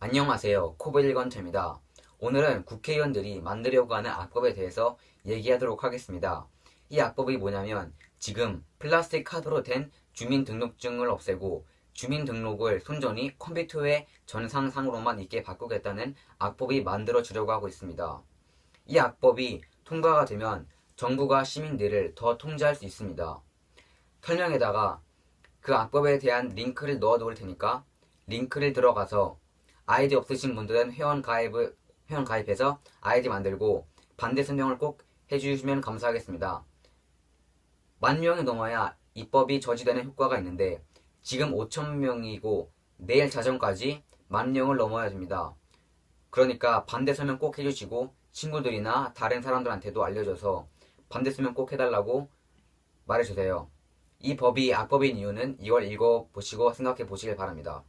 안녕하세요. 코벨건입니다. 오늘은 국회의원들이 만들려고 하는 악법에 대해서 얘기하도록 하겠습니다. 이 악법이 뭐냐면 지금 플라스틱 카드로 된 주민등록증을 없애고 주민등록을 순전히 컴퓨터의 전상상으로만 있게 바꾸겠다는 악법이 만들어 주려고 하고 있습니다. 이 악법이 통과가 되면 정부가 시민들을 더 통제할 수 있습니다. 설명에다가 그 악법에 대한 링크를 넣어 놓을 테니까 링크를 들어가서 아이디 없으신 분들은 회원 가입을 회원 가입해서 아이디 만들고 반대 설명을 꼭 해주시면 감사하겠습니다. 만 명이 넘어야 입법이 저지되는 효과가 있는데 지금 5천 명이고 내일 자정까지 만 명을 넘어야 됩니다. 그러니까 반대 설명 꼭 해주시고 친구들이나 다른 사람들한테도 알려줘서 반대 설명 꼭 해달라고 말해주세요. 이 법이 악법인 이유는 이걸 읽어보시고 생각해 보시길 바랍니다.